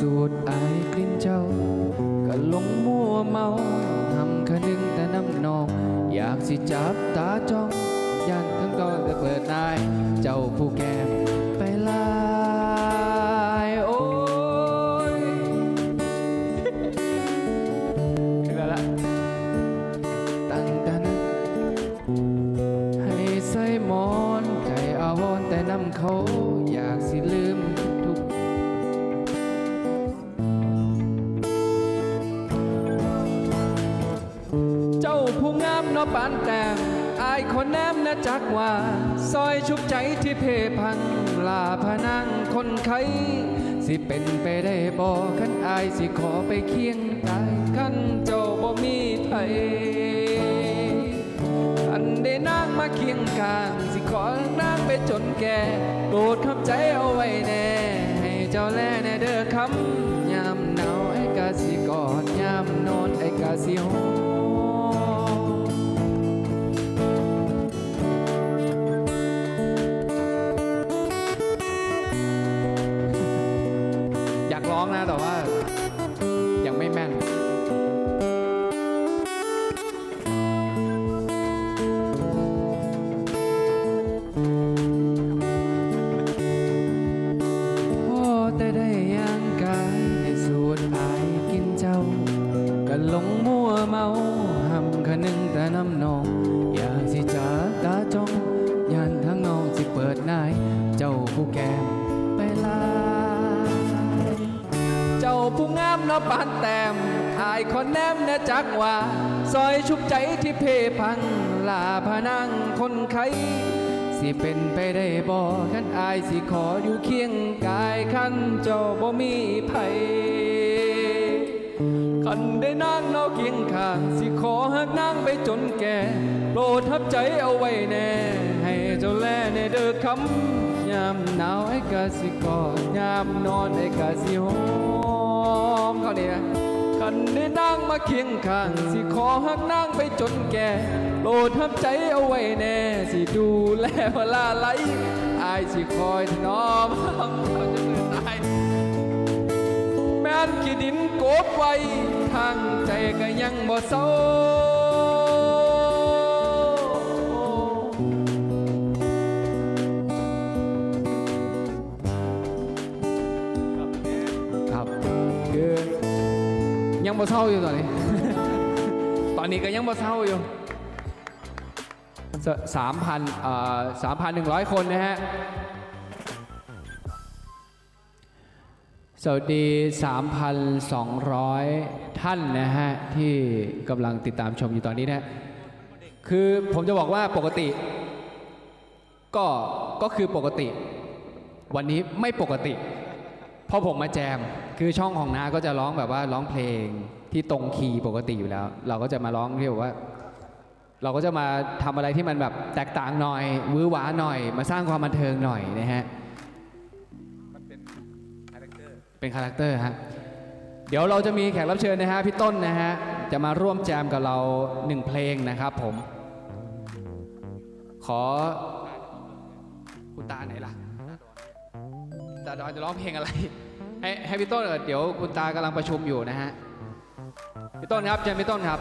สูดอายกลิ่นเจ้า ก็หลงมัวเมาทำคะนึงแต่น้ำนอง อยากสิจับตาจ้องยันทั้งตอนจะเปิดนาย เจ้าผู้แก้มไปลายโอ้ยถึงแล้วละตั้งแต่นั้นให้ใส่หมอนใจอาวรณ์แต่น้ำเขาอยากสิลืม งามเนอปานแต่งอายคนแนมนะจักว่าซอยชุบใจที่เพพังลาพนังคนไข้สิเป็นไปได้บ่คันอายสิขอไปเคียงกายคันเจ้าบ่มีไผอันได้นางมาเคียงกางสิขอนางไปจนแก่โปรดขับใจเอาไว้แน่ให้เจ้าแลแน่เด้อคำยามหนาวไอ้กาสิกอดยามนอนไอ้กาสิหอม ร้องนะแต่ว่า งามเนาะปานแต้มอายคนแนมนะจักว่า ซอยชุบใจที่เพพังลาพนังคนไข้สิเป็นไปได้บ่คันอายสิขออยู่เคียงกายคันเจ้าบ่มีไผคันได้นางเนาเคียงข้าง สิขอหักนางไปจนแก่ โปรดทับใจเอาไว้แน่ เจ้าแลในเด้อคำยามหนาวไอ้กาสิกอดยามนอนไอ้กาสิหอมเขาดีไหมคันได้นางมาเคียงข้าง สิขอหักนางไปจนแก่โปรดทับใจเอาไว้แน่ สิดูแลเวลาไหลอายสิคอยถนอมเขาจะมือตายแม่นขี้ดินโกบไว้ทางใจก็ยังบ่เศร้า อยังบ่เศร้าอยู่ตอนนี้ ตอนนี้ก็ยังบ่เศร้าอยู่สามพันเอ่อสามพันหนึ่งร้อยคนนะฮะ สวัสดี 3,200 ท่านนะฮะ ที่กำลังติดตามชมอยู่ตอนนี้นะฮะคือผมจะบอกว่าปกติ ก็ ก็คือปกติ วันนี้ไม่ปกติ เพราะผมมาแจม คือช่องของน้าก็จะร้องแบบว่าร้องเพลงที่ตรงคีย์ปกติอยู่แล้ว เราก็จะมาร้องที่แบบว่า เราก็จะมาทำอะไรที่มันแบบแตกต่างหน่อยวื้อหวาหน่อย มาสร้างความบันเทิงหน่อยนะฮะเป็นคาแรคเตอร์ฮะเดี๋ยวเราจะมีแขกรับเชิญนะฮะพี่ต้นนะฮะจะมาร่วมแจมกับเราหนึ่งเพลงนะครับผม ขอคุณตาไหนล่ะตาดอนจะร้องเพลงอะไร ให้ให้พี่ต้นเออเดี๋ยวคุณตากำลังประชุมอยู่นะฮะพี่ต้นครับเชิญพี่ต้นครับ